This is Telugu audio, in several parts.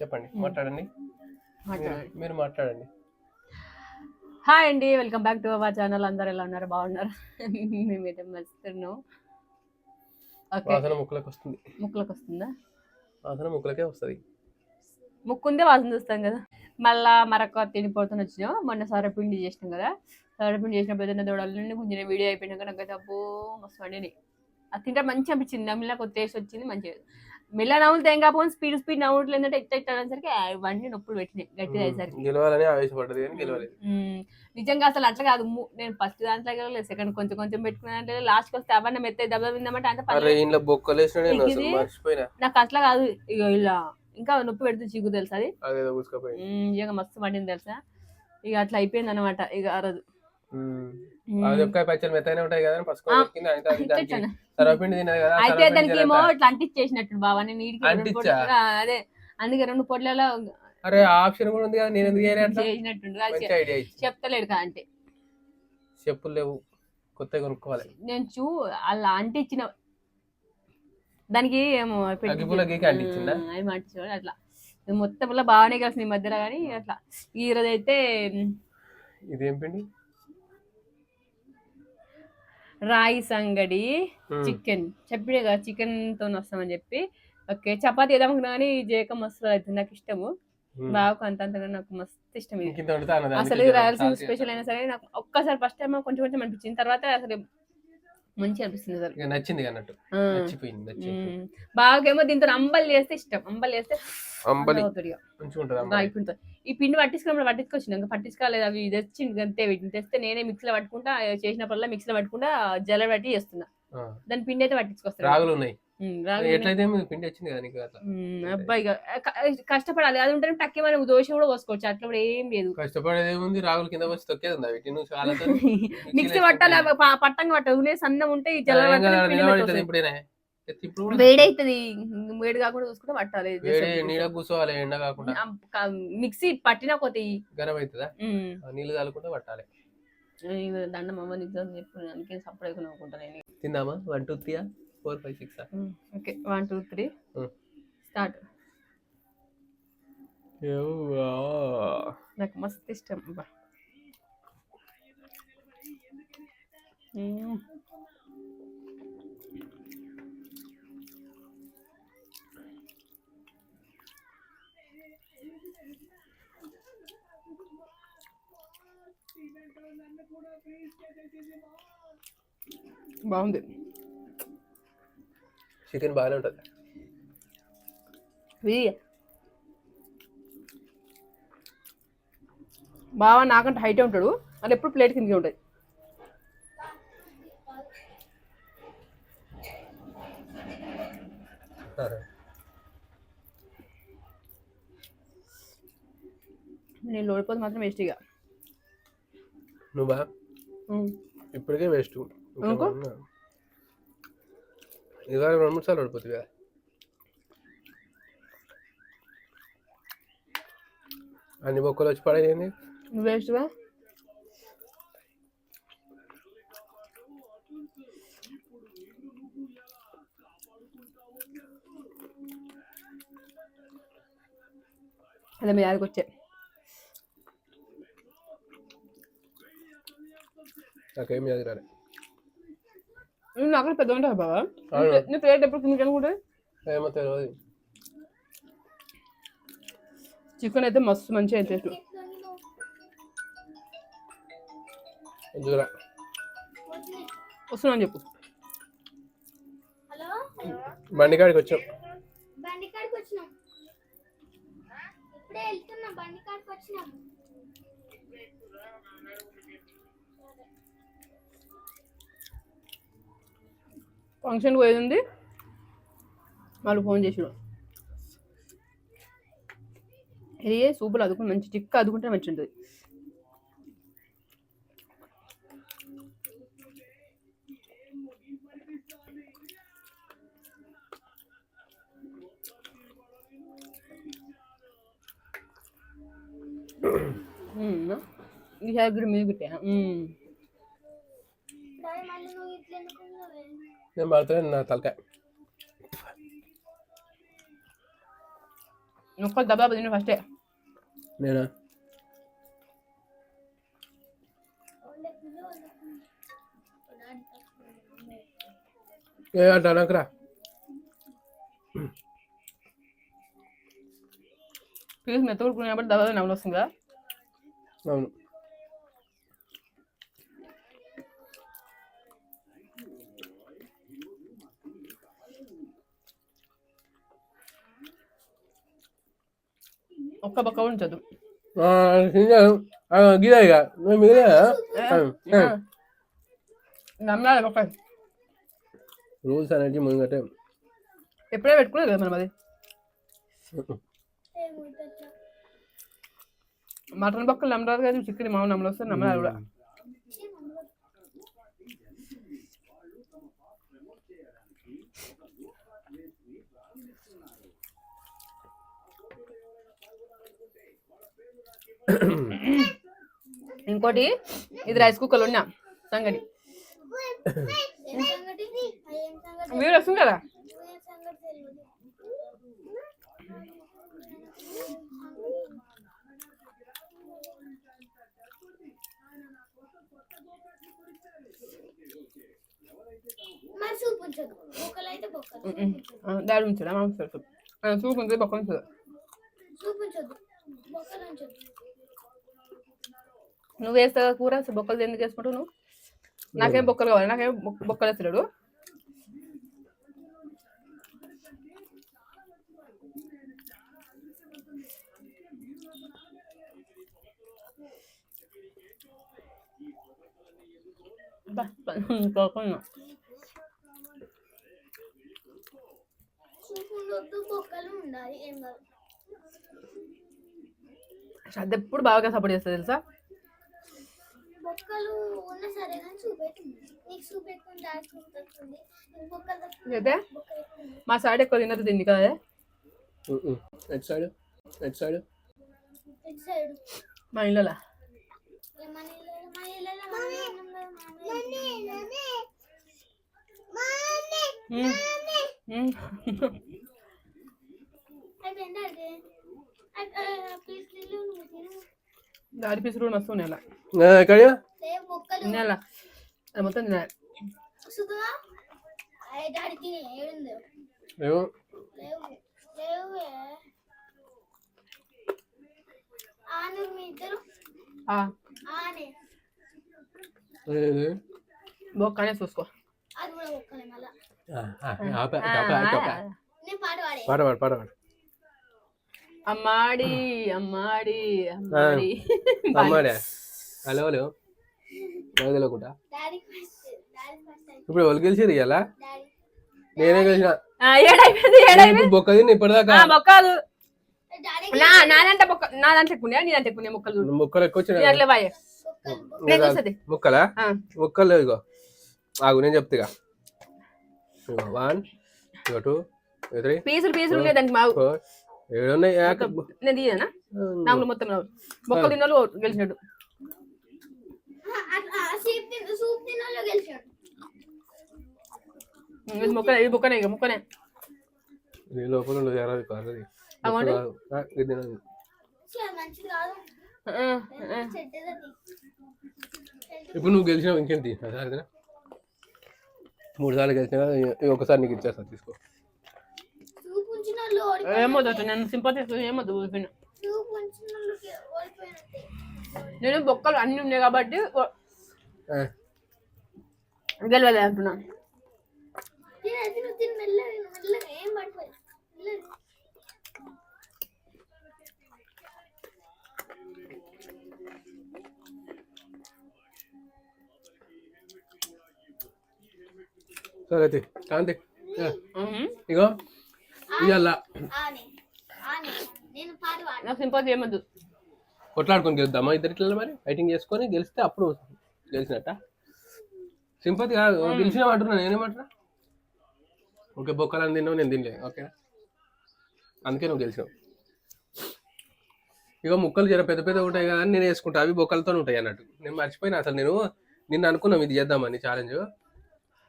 చెప్పండి మాట్లాడండి. మీరు మాట్లాడండి. హాయ్ అండి welcome back to our channel. అందరు ఎలా ఉన్నారు? బాగున్నారు? మేమైతే మస్తున్నాం ఓకే. వాసన ముక్కులకు వస్తుంది. ముక్కులకు వస్తుందా? వాసన ముక్కులకే వస్తుంది. ముక్కుందే వాసన చూస్తాం కదా. మళ్ళా మరొక తినిపోతున్న వచ్చినాం. మొన్న సొరపిండి చేసినాం కదా. సొరపిండి చేసినప్పుడు ఏదైనా దూడాలని కొంచెం వీడియో అయిపోయినాక నాకు అబ్బో మస్తు వండినాయి. అది తింటే మంచిగా అనిపించింది. నమ్మిలా కొత్త టేస్ట్ వచ్చింది మంచిగా. మెల్ల నవ్వులు తేంగా పోని స్పీడ్ స్పీడ్ నవ్వులు ఏంటంటే ఇట్ట ఇట్ట అనేసరికి ఇవన్నీ నొప్పులు పెట్టినాయి గట్టిగా అయ్యేసరికి. గెలవాలని ఆవేశపడ్డది కానీ గెలవలేదు. నిజంగా అసలు అట్లా కాదు. నేను ఫస్ట్ దాంట్లో వెళ్ళలేదు సెకండ్ కొంచెం కొంచెం పెట్టుకున్నా అంటే లాస్ట్ వస్తే అవన్నీ మెత్త దెబ్బ విందామంటే అంత ఇంట్లో బొక్కలు వేసిన నేను అసలు ఇది- మర్చిపోయినా. నాకు అట్లా కాదు. ఇక ఇలా ఇంకా నొప్పి పెడుతూ చీకు తెలుసా అది? నిజంగా మస్తు పడింది తెలుసా? ఇక అట్లా అయిపోయింది అనమాట ఇక ఆ రోజు. అది ఒక్క పచ్చలు ఉంటాయి కదా పసుకొని. అయితే దానికి తెచ్చాను. సర్వపిండి తిన్నది కదా అయితే సర్వపిండి దానికి ఏమో ఇట్లా అంటించేసినట్టు బావా నేను నీటికి అదే అందుకే రెండు పొట్లలో అరే ఆప్షన్ కూడా ఉంది కదా నేను ఎందుకు ఇచ్చి. చెప్తలేడు కదా అంటే చెప్పులు లేవు కొత్తగా కొనుక్కోవాలి. నేను చూ అలా అంటించిన దానికి ఏమో అంటించిందా? అట్లా. మొత్తం బాగానే కలిసింది ఈ మధ్యలో కానీ అట్లా. ఈ రోజు అయితే ఇదేం పిండి? రాయి సంగడి ఉమ్. చికెన్. చెప్పిడే కదా చికెన్తో వస్తామని చెప్పి. ఓకే చపాతి అనుకున్నా కానీ జేక మస్తు అవుతుంది నాకు ఇష్టము. బాగా అంత అంతగా నాకు మస్తు ఇష్టం అసలు రాయలసీమ స్పెషల్ అయినా సరే నాకు ఒక్కసారి ఫస్ట్ టైం కొంచెం కొంచెం అనిపించింది. తర్వాత అసలు మంచి అనిపిస్తుంది నచ్చింది అన్నట్టు. నచ్చిపోయింది నచ్చింది. బాగేమో దీంతో అంబలి చేస్తే ఇష్టం. అంబలి చేస్తే అంబలి. అయిపోతుంది ఈ పిండి పట్టించుకున్నప్పుడు పట్టించుకొచ్చిన ఇంకా పట్టించుకోలేదు అవి తెచ్చింది అంతే వీటిని తెస్తే నేనే మిక్సీలో పట్టుకుంటా చేసినప్పుడల్లా మిక్సీలో పట్టుకుంటా జల పట్టి చేస్తున్నా. దాని పిండి అయితే పట్టించుకొస్తాను రాగులు ఉన్నాయి. ఎట్లయితే పిండి వచ్చింది కదా నీకు అట్లా? ఉమ్, అబ్బాయి కష్టపడాలి. అది ఉంటే టక్కి మనం దోశ కూడా పోసుకోవచ్చు. అట్లా కూడా ఏం లేదు. కష్టపడేది ఏముంది రాగులు కింద వచ్చి తొక్కేది ఉంది వీటి నువ్వు చాలా మిక్సీ పట్టాలి పట్టంగా పట్టాలి సన్నం ఉంటే ఈ జల నిలబడుతుంది ఇప్పుడేనే? ఎత్తి ఇప్పుడు కూడా? వేడి కాకుండా చూసుకుంటే పట్టాలి. నీడ కూర్చోవాలి ఎండ కాకుండా. మిక్సీ పట్టినా కొద్ది గరం అవుతుందా నీళ్ళు కాలుకుంటే పట్టాలి. దండం అమ్మ నిజం చెప్పు అందుకే సపరేట్ నవ్వుకుంటా నేను. తిందామా? One two three four five six okay one two three. Start. నాకు మస్తు ఇష్టం మ్మ్. బాగుంది. చికెన్ బాగానే ఉంటుంది. బాగా నాకంటే హైటే ఉంటాడు. అది ఎప్పుడు ప్లేట్ కిందకి ఉంటుంది. నేను లోడిపోతే మాత్రం వేస్ట్గా నువ్వా? ఇప్పటికే వేస్ట్ మూడు సార్లు పడిపోతుంది కదా. అన్ని బొక్కలు వచ్చి పడేయండి. వేస్ట్గా అదే మీ దానికి వచ్చే. నాకేం అది రాలే నువ్వు అక్కడ పెద్ద ఉంటావు బాబా. నీ ప్లేట్ ఎప్పుడు కిందకి ఏమో తెలియదు చికెన్ అయితే మస్తు మంచిగా టేస్ట్ వస్తున్నాను చెప్పు. హలో బండికాడికి వచ్చాం. బండి కాడికి వచ్చినాం. ఇప్పుడే వెళ్తున్నా బండి కాడికి వచ్చినాం. ఫంక్షన్ పోయేది ఉంది వాళ్ళు ఫోన్ చేసాడు ఇది సూపర్ అదుకుని మంచి చిక్క అదుకుంటే మంచి ఉంటుంది ఈ దగ్గర మీద పెట్టా డాడీ మళ్ళీ నువ్వు ఇట్లా ఎందుకున్నావే నేను పడుతున్నాను నా తలకాయ ఒక్క దెబ్బ తిన్న ఫస్టే నేనా ఏ అంటానకరా పీస్ మెత్త కొడుకునేప్పుడు దెబ్బ నవ్వులు వస్తుంది కదా అవును ఒక్క బొక్క ఉంచదు ఆ, తిన్నాను. ఆ, గిదా ఇక నువ్వు మిగిలిన నమ్మాలి బొక్క రూల్స్ అనేది ముంగటే ఎప్పుడే పెట్టుకోలేదు కదా మనం అది మటన్ బొక్కలు నమ్మరాదు కానీ చికెన్ మామూలు నమ్మలు వస్తే నమ్మరాదు కూడా. ఇంకోటి ఇది రైస్ కుక్కర్లు ఉన్నా సంగటి. వీడు వస్తుంది కదా? మరి ఉంచదు. దాడి ఉంచాడు సూప్. ఉంది బొక్క ఉంచదు. సూప్ ఉంచదు. బొక్కలు ఉంచదు. నువ్వు వేస్తావు కూర? అసలు బొక్కలు ఎందుకు వేసుకుంటావు నువ్వు? నాకేం బొక్కలు కావాలి? నాకేం బొక్క- బొక్కలు కాదు. శ్రద్ధ ఎప్పుడు బాగా సపోర్ట్ చేస్తుంది తెలుసా? బొక్కలు ఉన్న సరే కానీ సూప్ అవుతుంది నీకు అయితే బొక్క ఎక్కువ ఉంది. మా సైడ్ ఎక్కువ తిన్నది తిండి కదా ఎట్ సైడ్ ఎట్ సైడ్ ఇటు సైడ్ మా ఇళ్ళలో కదా, దాడి పీసులు మస్తు ఉన్నాయి అలా ఎక్కడ అలా అది మొత్తం తినాలి? లేవు? బొక్కనే చూసుకో. అది కూడా బొక్కలే మళ్ళా. ఆ, ఆ, ఆపే, ఆపే, ఆపే, ఆపే. నేను పాట పాడే. పాట పాడు పాట పాడు అమ్మాడి అమ్మాడి అమ్మాడి. అమ్మాడే. Hello hello. నాకు తెలియకుండా ఇప్పుడు ఎవరు గెలిచారు డాడీ నేనే గెలిచిన. బొక్క తిన్న ఇప్పటిదాకా. నా నాదంటే బొక్క నాదంటే ఎక్కువ నీదంటే ఎక్కువ ముక్కలు చూడు. ముక్కలు ఎక్కువ వచ్చినాయి ముక్కలా. ఆ. ముక్కలు ఇగో. ఆగు నేను చెప్తా వన్ టూ త్రీ పీసులు పీసులు లేదండి మా ఫోర్ ఏడు ఉన్నాయి. ఏక- నేను తీయనా? నాకు మొత్తం వాళ్ళు గెలిచినట్టు. సూప్ గెలిచాడు ఇది మొక్కనే ఇది బొక్కనే ఇక మొక్కనే. ఇది లోపల ఉండదు కాదు మంచిది కాదు. ఇప్పుడు నువ్వు గెలిచినావు ఇంకేంటి? అదే మూడు సార్లు గెలిచినా ఒకసారి నీకు ఇచ్చేస్తా తీసుకో. ఏమొద్దు నేను సింపతి ఏమొద్దు ఓడిపోయినట్టే. నేను బొక్కలు అన్ని ఉన్నాయి కాబట్టి గెలవలే అంటున్నా సరే అయితే కాంతి. ఇగో ఇవాళ ఆనే ఆనే నేను పాట పాడ నాకు సింపతి ఏమొద్దు కొట్లాడుకొని గెలుద్దామా? ఇద్దరు ఇట్లా మరి? ఫైటింగ్ చేసుకొని గెలిస్తే అప్పుడు గెలిచినట్ట సింపతి కాదు గెలిచినా అంటున్నా నేనేమంటున్నా? ఓకే బొక్కలని తిన్నావు నేను తినలే ఓకే అందుకే నువ్వు గెలిచినావు ఇక ముక్కలు జర పెద్ద పెద్ద ఉంటాయి కదా అని నేను వేసుకుంటా అవి బొక్కలతో ఉంటాయి అన్నట్టు. నేను మర్చిపోయినా అసలు నేను నిన్న అనుకున్నాం ఇది చేద్దామని ఛాలెంజ్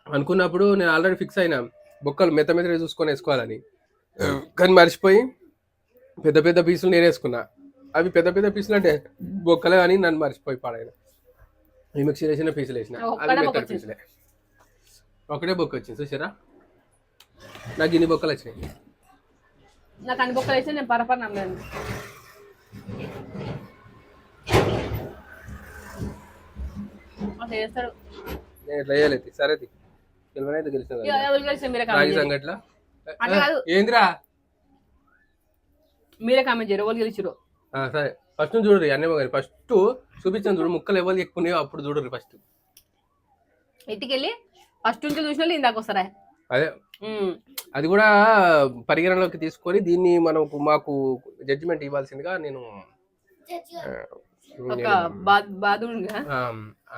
అనుకున్నప్పుడు నేను ఆల్రెడీ ఫిక్స్ అయినా బొక్కలు మెత్త మెత్త చూసుకొని వేసుకోవాలని. కానీ మర్చిపోయి పెద్ద పెద్ద పీసులు నేను వేసుకున్నా. అవి పెద్ద పెద్ద పీసులు అంటే బొక్కలే అని నన్ను మర్చిపోయి పాడాను. ఈ మిక్సీ వేసిన. పీసులు వేసిన అవి పీసులే. ఒకటే బొక్క వచ్చింది. చూసారా నాకు ఇన్ని బొక్కలు వచ్చినాయి. నాకు అన్ని బొక్కలు వేస్తే నేను పరపర నమ్మలేను. అసలు చేస్తాడు. నేను ఇట్లా వేయలేదు సరే గెలవనైతే గెలిచిన గెలిచిన మీరే కామెంట్. ఏందిరా? మీరే చేయరు ఎవరు గెలిచిరు సరే. ఫస్ట్ చూడరు అన్నీ కానీ ఫస్ట్ చూపించాను చూడు ముక్కలు ఎవరు ఎక్కువ అప్పుడు చూడరు ఫస్ట్. ఎత్తికెళ్ళి ఫస్ట్ నుంచి చూసిన వాళ్ళు ఇందాక వస్తారా? అదే. అది కూడా పరిగణలోకి తీసుకొని దీన్ని మనం మాకు జడ్జిమెంట్ ఇవ్వాల్సిందిగా నేను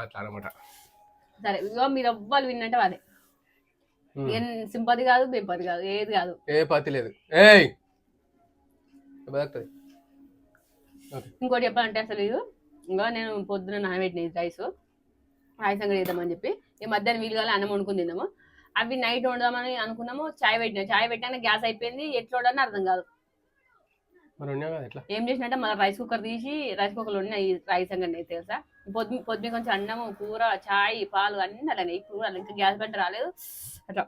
అట్లా అనమాట సరే మీరు ఎవ్వరు విన్నంటే అదే. సింపతి కాదు బెంపతి కాదు ఏది కాదు. ఏ పత్తి లేదు. ఏయ్! ఇంకోటి చెప్పాలంటే అసలు ఇది. ఇంకా నేను పొద్దున నానబెట్టిన రైస్ రైస్. అంగడి వేద్దామని చెప్పి. ఈ మధ్యాహ్నం వీలు కాలే అన్నం వండుకుని తిందాము అవి నైట్ వండుదామని అనుకున్నాము. చాయ్ పెట్టినా. చాయ్ పెట్టాక గ్యాస్ అయిపోయింది. ఎట్లా వండాలని అర్థం కాదు. ఏం చేసినట్టే మళ్ళీ రైస్ కుక్కర్ తీసి రైస్ కుక్కర్లో వండిన ఈ రైస్ అంగడి తెలుసా? పొద్దు పొద్దున కొంచెం అన్నము కూర చాయ్ పాలు అన్నీ అలానే. ఇప్పుడు కూడా ఇంకా గ్యాస్ బండ రాలేదు. అట్లా.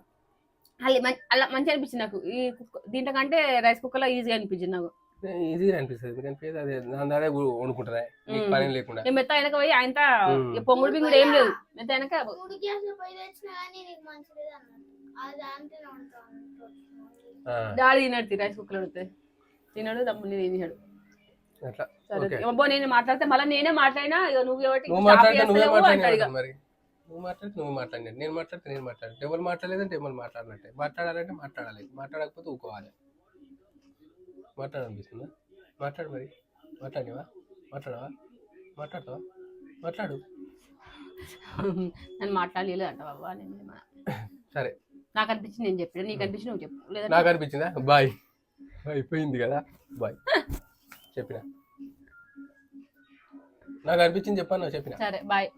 అలా అలా మంచిగా అనిపించింది నాకు. ఈ కుక్క దీంట్లో కంటే రైస్ కుక్కర్లో ఈజీగా అనిపించింది నాకు. ఈజీగా అనిపిస్తుంది ఎందుకంటే అదే దాని వండుకుంటారా. పని లేకుండా. నేను మెత్త వెనక పోయి ఆయన. పొంగుడు బింగుడు ఏం లేదు. మెత్త వెనక డాడీ తినడు రైస్ కుక్కర్ ఉడితే తినడు తమ్ముని తినడు అట్లా? సరే. ఓకే. అబ్బో నేను మాట్లాడితే మళ్ళీ నేనే మాట్లాడినా ఇక నువ్వు ఎవరికి నువ్వు మాట్లాడితే నువ్వే. మాట్లాడినావు మరి? నువ్వు మాట్లాడితే నువ్వు మాట్లాడినట్టు నేను మాట్లాడితే నేను మాట్లాడితే ఎవరు మాట్లాడలేదంటే ఎవరు మాట్లాడినట్టే. మాట్లాడాలంటే మాట్లాడాలి. మాట్లాడకపోతే ఊకోవాలి. మాట్లాడాలనిపిస్తుందా మాట్లాడు మరి. మాట్లాడినవా? మాట్లాడవా? మాట్లాడతావా? మాట్లాడు. నన్ను మాట్లాడలేదు అంట బాబా నేను. సరే. నాకు అనిపించింది నేను చెప్పిన. నీకు అనిపించి నువ్వు చెప్పు. లేదా నాకు అనిపించిందా? బాయ్. అయిపోయింది కదా. బాయ్. చెప్పిన. నాకు అనిపించింది చెప్పాను చెప్పిన. సరే బాయ్.